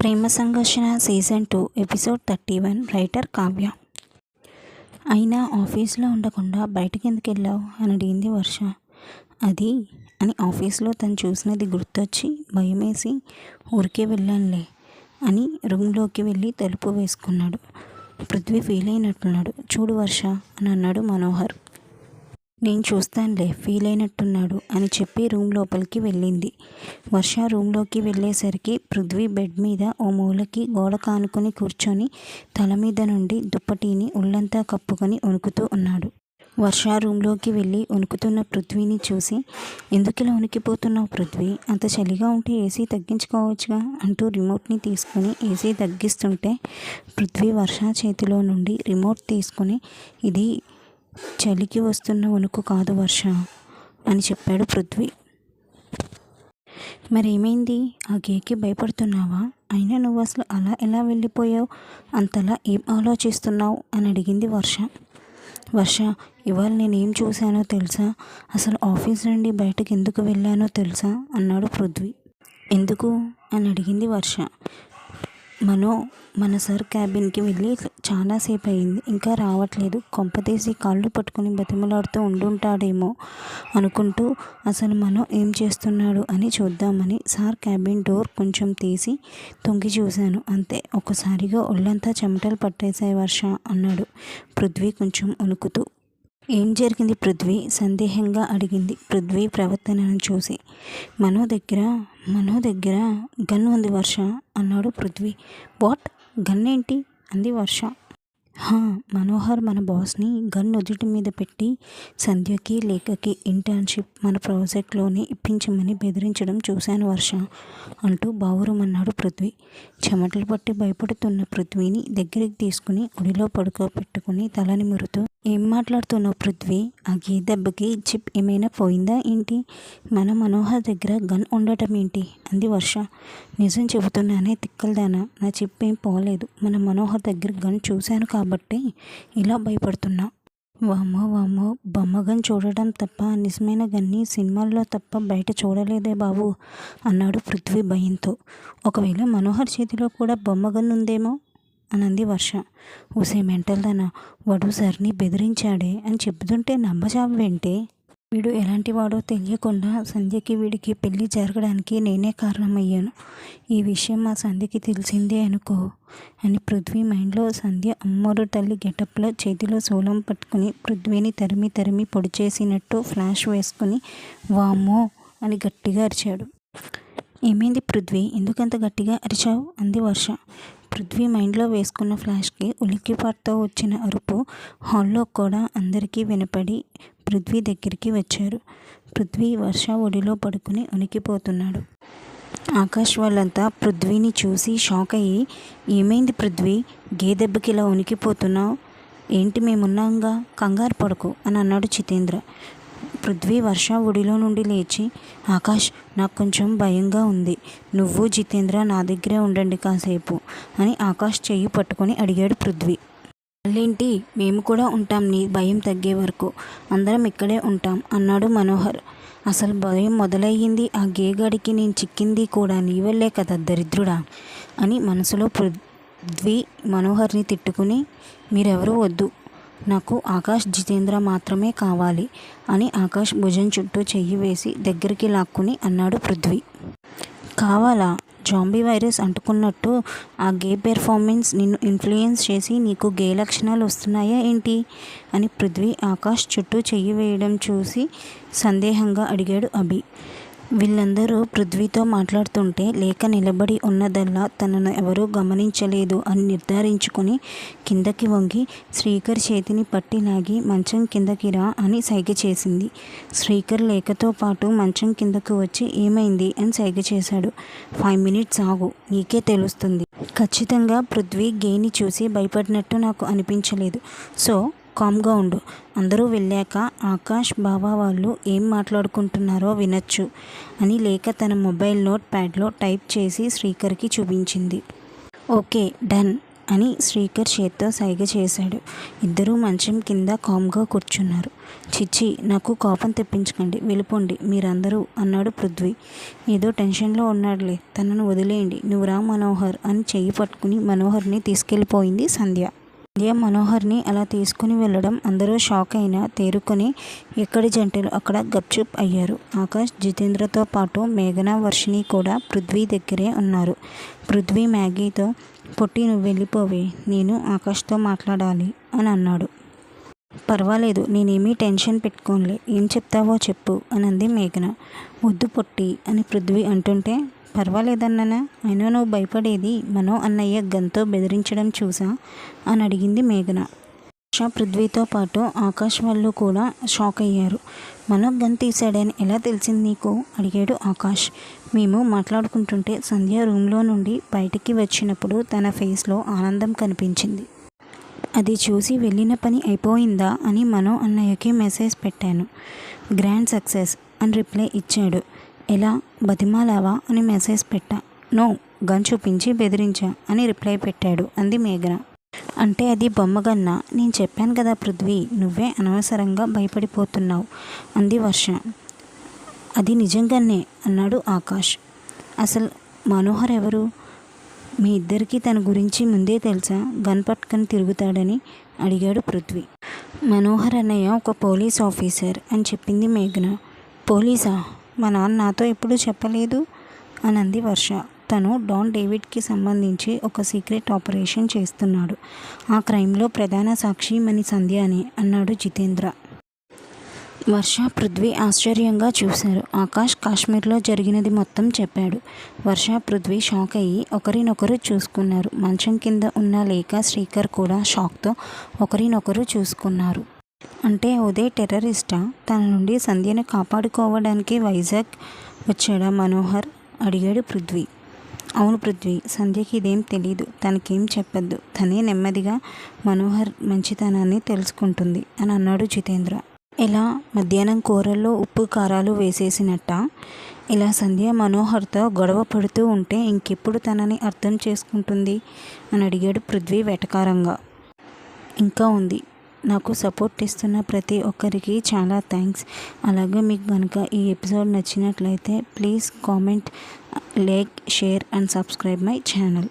Prema Sangharshana season two episode thirty one writer Kavya. అయినా ఆఫీస్లో ఉండకుండా బయటకు ఎందుకు వెళ్ళావు? అని అడిగింది వర్ష. అది అని ఆఫీస్లో తను చూసినది గుర్తొచ్చి భయమేసి ఊరికే వెళ్ళానులే అని రూమ్లోకి వెళ్ళి తలుపు వేసుకున్నాడు. పృథ్వీ ఫీల్ అయినట్టున్నాడు. చూడు వర్ష అని అన్నాడు మనోహర్. నేను చూస్తానులే ఫీల్ అయినట్టున్నాడు అని చెప్పి రూమ్ లోపలికి వెళ్ళింది. వర్ష రూమ్లోకి వెళ్ళేసరికి పృథ్వీ బెడ్ మీద ఓ మూలకి గోడ కానుకొని కూర్చొని తల మీద నుండి దుప్పటిని ఒళ్ళంతా కప్పుకొని వణుకుతూ ఉన్నాడు. వర్ష రూమ్లోకి వెళ్ళి వణుకుతున్న పృథ్వీని చూసి ఎందుకిలా వణికిపోతున్నావు పృథ్వీ? అంత చలిగా ఉంటే ఏసీ తగ్గించుకోవచ్చుగా? అంటూ రిమోట్ని తీసుకుని ఏసీ తగ్గిస్తుంటే పృథ్వీ వర్ష చేతిలో నుండి రిమోట్ తీసుకుని ఇది చలికి వస్తున్న వణుకు కాదు వర్ష అని చెప్పాడు పృథ్వీ. మరేమైంది? ఆ గేకి భయపడుతున్నావా? అయినా నువ్వు అసలు అలా ఎలా వెళ్ళిపోయావు? అంతలా ఏం ఆలోచిస్తున్నావు? అని అడిగింది వర్ష. వర్ష ఇవాళ నేనేం చూశానో తెలుసా? అసలు ఆఫీస్ నుండి బయటకు ఎందుకు వెళ్ళానో తెలుసా? అన్నాడు పృథ్వీ. ఎందుకు? అని అడిగింది వర్ష. మనో మన సార్ క్యాబిన్కి వెళ్ళి చాలాసేపు అయింది ఇంకా రావట్లేదు. కొంపతీసి కాళ్ళు పట్టుకుని బతిమలాడుతూ ఉండుంటాడేమో అనుకుంటూ అసలు మనం ఏం చేస్తున్నాడు అని చూద్దామని సార్ క్యాబిన్ డోర్ కొంచెం తీసి తొంగి చూశాను. అంతే ఒకసారిగా ఒళ్ళంతా చెమటలు పట్టేశాయి వర్ష అన్నాడు. పృథ్వీ కొంచెం వణుకుతూ ఏం జరిగింది? పృథ్వీ సందేహంగా అడిగింది. పృథ్వీ ప్రవర్తనను చూసి మనో దగ్గర మనో దగ్గర గన్ ఉంది వర్ష అన్నాడు పృథ్వీ. వాట్? గన్ ఏంటి? అంది వర్ష. హా మనోహర్ మన బాస్ని గన్ నుదుటి మీద పెట్టి సంధ్యకి లేఖకి ఇంటర్న్షిప్ మన ప్రాజెక్ట్లోనే ఇప్పించమని బెదిరించడం చూశాను వర్ష అంటూ బావురమన్నాడు పృథ్వీ. చెమటలు పట్టి భయపడుతున్న పృథ్వీని దగ్గరికి తీసుకుని ఒడిలో పడుకోబెట్టుకుని తలని మురుతూ ఏం మాట్లాడుతున్నావు పృథ్వీ? ఆ గీ దెబ్బకి చిప్ ఏమైనా పోయిందా ఏంటి? మన మనోహర్ దగ్గర గన్ ఉండటం ఏంటి? అంది వర్ష. నిజం చెబుతున్నానే తిక్కలదానా. నా చిప్ ఏం పోలేదు. మన మనోహర్ దగ్గర గన్ చూశాను కాబట్టి ఇలా భయపడుతున్నా. వామ్మో వామ్మో బొమ్మ గన్ చూడడం తప్ప నిజమైన గన్ని సినిమాల్లో తప్ప బయట చూడలేదే బాబు అన్నాడు పృథ్వీ భయంతో. ఒకవేళ మనోహర్ చేతిలో కూడా బొమ్మ గన్ ఉందేమో? అనంది వర్ష. ఊసే మెంటల్దన వాడు సర్ని బెదిరించాడే అని చెబుతుంటే నమ్మజావేంటే వీడు ఎలాంటి వాడో తెలియకుండా సంధ్యకి వీడికి పెళ్ళి జరగడానికి నేనే కారణమయ్యాను. ఈ విషయం మా సంధ్యకి తెలిసిందే అనుకో అని పృథ్వీ మైండ్లో సంధ్య అమ్మోరు తల్లి గెటప్లో చేతిలో సూలం పట్టుకుని పృథ్వీని తరిమి తరిమి పొడి చేసినట్టు ఫ్లాష్ వేసుకుని వామ్మో అని గట్టిగా అరిచాడు. ఏమైంది పృథ్వీ? ఎందుకంత గట్టిగా అరిచావు? అంది వర్ష. పృథ్వీ మైండ్లో వేసుకున్న ఫ్లాష్కి ఉలిక్కిపాటుతో వచ్చిన అరుపు హాల్లో కూడా అందరికీ వినపడి పృథ్వీ దగ్గరికి వచ్చారు. పృథ్వీ వర్ష ఒడిలో పడుకుని ఉనికిపోతున్నాడు ఆకాష్ వాళ్ళంతా పృథ్వీని చూసి షాక్ అయ్యి ఏమైంది పృథ్వీ? గేదెబ్బకి ఇలా ఉనికిపోతున్నావు ఏంటి మేమున్నాంగా? కంగారు పడుకు అని అన్నాడు జితేంద్ర. పృథ్వీ వర్ష ఒడిలో నుండి లేచి ఆకాష్ నాకు కొంచెం భయంగా ఉంది. నువ్వు జితేంద్ర నా దగ్గరే ఉండండి కాసేపు అని ఆకాష్ చెయ్యి పట్టుకొని అడిగాడు పృథ్వీ. మళ్ళేంటి? మేము కూడా ఉంటాం నీ భయం తగ్గే వరకు. అందరం ఇక్కడే ఉంటాం అన్నాడు మనోహర్. అసలు భయం మొదలయ్యింది ఆ గేగాడికి నేను చిక్కింది కూడా నీ వల్లే కదా దరిద్రుడా అని మనసులో పృథ్వీ మనోహర్ని తిట్టుకుని మీరెవరూ వద్దు. నాకు ఆకాష్ జితేంద్ర మాత్రమే కావాలి అని ఆకాష్ భుజం చుట్టూ చెయ్యి వేసి దగ్గరికి లాక్కుని అన్నాడు పృథ్వీ. కావాలా? జాంబీ వైరస్ అంటుకున్నట్టు ఆ గే పెర్ఫార్మెన్స్ నిన్ను ఇన్ఫ్లుయెన్స్ చేసి నీకు గే లక్షణాలు వస్తున్నాయా ఏంటి? అని పృథ్వీ ఆకాష్ చుట్టూ చెయ్యి వేయడం చూసి సందేహంగా అడిగాడు అభి. వీళ్ళందరూ పృథ్వీతో మాట్లాడుతుంటే లేఖ నిలబడి ఉన్నదల్లా తనను ఎవరూ గమనించలేదు అని నిర్ధారించుకొని కిందకి వంగి శ్రీకర్ చేతిని పట్టి లాగి మంచం కిందకి రా అని సైగ చేసింది. శ్రీకర్ లేఖతో పాటు మంచం కిందకు వచ్చి ఏమైంది అని సైగ చేశాడు. ఫైవ్ మినిట్స్ ఆగు నీకే తెలుస్తుంది. ఖచ్చితంగా పృథ్వీ గేని చూసి భయపడినట్టు నాకు అనిపించలేదు. సో కామ్గా ఉండు. అందరూ వెళ్ళాక ఆకాష్ బాబా వాళ్ళు ఏం మాట్లాడుకుంటున్నారో వినొచ్చు అని లేక తన మొబైల్ నోట్ ప్యాడ్లో టైప్ చేసి శ్రీకర్కి చూపించింది. ఓకే డన్ అని శ్రీకర్ చేత్తో సైగ చేశాడు. ఇద్దరూ మంచం కింద కామ్గా కూర్చున్నారు. చిచ్చి నాకు కోపం తెప్పించకండి. వెళ్ళిపోండి. మీరందరూ అన్నాడు పృథ్వీ. ఏదో టెన్షన్లో ఉన్నాడులే. తనను వదిలేయండి. నువ్వు రా మనోహర్ అని చెయ్యి పట్టుకుని మనోహర్ని తీసుకెళ్ళిపోయింది సంధ్య. సంధ్య మనోహర్ని అలా తీసుకుని వెళ్ళడం అందరూ షాక్ అయినా తేరుకొని ఎక్కడి జంటలు అక్కడ గప్చుప్ అయ్యారు. ఆకాష్ జితేంద్రతో పాటు మేఘన వర్షిని కూడా పృథ్వీ దగ్గరే ఉన్నారు. పృథ్వీ మ్యాగీతో పొట్టి నువ్వు వెళ్ళిపోవే నేను ఆకాష్తో మాట్లాడాలి అని అన్నాడు. పర్వాలేదు నేనేమీ టెన్షన్ పెట్టుకోనులే ఏం చెప్తావో చెప్పు అనంది మేఘన. వద్దు పొట్టి అని పృథ్వీ అంటుంటే పర్వాలేదన్ననా? అయినా నువ్వు భయపడేది మనో అన్నయ్య గన్తో బెదిరించడం చూసా? అని అడిగింది మేఘన. ఉషా పృథ్వీతో పాటు ఆకాష్ వాళ్ళు కూడా షాక్ అయ్యారు. మనో గన్ తీశాడని ఎలా తెలిసింది నీకు? అడిగాడు ఆకాష్. మేము మాట్లాడుకుంటుంటే సంధ్య రూమ్లో నుండి బయటికి వచ్చినప్పుడు తన ఫేస్లో ఆనందం కనిపించింది. అది చూసి వెళ్ళిన పని అయిపోయిందా అని మనో అన్నయ్యకి మెసేజ్ పెట్టాను. గ్రాండ్ సక్సెస్ అని రిప్లై ఇచ్చాడు. ఎలా బతిమాలావా? అని మెసేజ్ పెట్టా. నో గన్ చూపించి బెదిరించా అని రిప్లై పెట్టాడు అంది మేఘన. అంటే అది బొమ్మగన్న నేను చెప్పాను కదా పృథ్వీ నువ్వే అనవసరంగా భయపడిపోతున్నావు అంది వర్ష. అది నిజంగానే అన్నాడు ఆకాష్. అసలు మనోహర్ ఎవరు? మీ ఇద్దరికీ తన గురించి ముందే తెలుసా? గన్ పట్టుకొని తిరుగుతాడని అడిగాడు పృథ్వీ. మనోహర్ అన్నయ్య ఒక పోలీస్ ఆఫీసర్ అని చెప్పింది మేఘన. పోలీసా? మా నాన్న నాతో ఎప్పుడు చెప్పలేదు అనంది వర్ష. తను డాన్ డేవిడ్కి సంబంధించి ఒక సీక్రెట్ ఆపరేషన్ చేస్తున్నాడు. ఆ క్రైమ్లో ప్రధాన సాక్షి మని సంధ్య అని అన్నాడు జితేంద్ర. వర్ష పృథ్వీ ఆశ్చర్యంగా చూశారు. ఆకాష్ కాశ్మీర్లో జరిగినది మొత్తం చెప్పాడు. వర్ష పృథ్వీ షాక్ అయ్యి ఒకరినొకరు చూసుకున్నారు. మంచం కింద ఉన్న లేఖ శ్రీకర్ కూడా షాక్తో ఒకరినొకరు చూసుకున్నారు. అంటే ఉదయ్ టెర్రరిస్టా? తన నుండి సంధ్యను కాపాడుకోవడానికి వైజాగ్ వచ్చాడా మనోహర్? అడిగాడు పృథ్వీ. అవును పృథ్వీ సంధ్యకి ఇదేం తెలీదు. తనకేం చెప్పద్దు. తనే నెమ్మదిగా మనోహర్ మంచితనాన్ని తెలుసుకుంటుంది అని అన్నాడు జితేంద్ర. ఇలా మధ్యాహ్నం కూరల్లో ఉప్పు కారాలు వేసేసినట్ట? ఇలా సంధ్య మనోహర్తో గొడవ పడుతూ ఉంటే ఇంకెప్పుడు తనని అర్థం చేసుకుంటుంది? అని అడిగాడు పృథ్వీ వెటకారంగా. ఇంకా ఉంది. నాకు సపోర్ట్ ఇస్తున్న ప్రతి ఒక్కరికి చాలా థ్యాంక్స్ అలాగే మీకు కనుక ఈ ఎపిసోడ్ నచ్చినట్లయితే please comment like share and subscribe my channel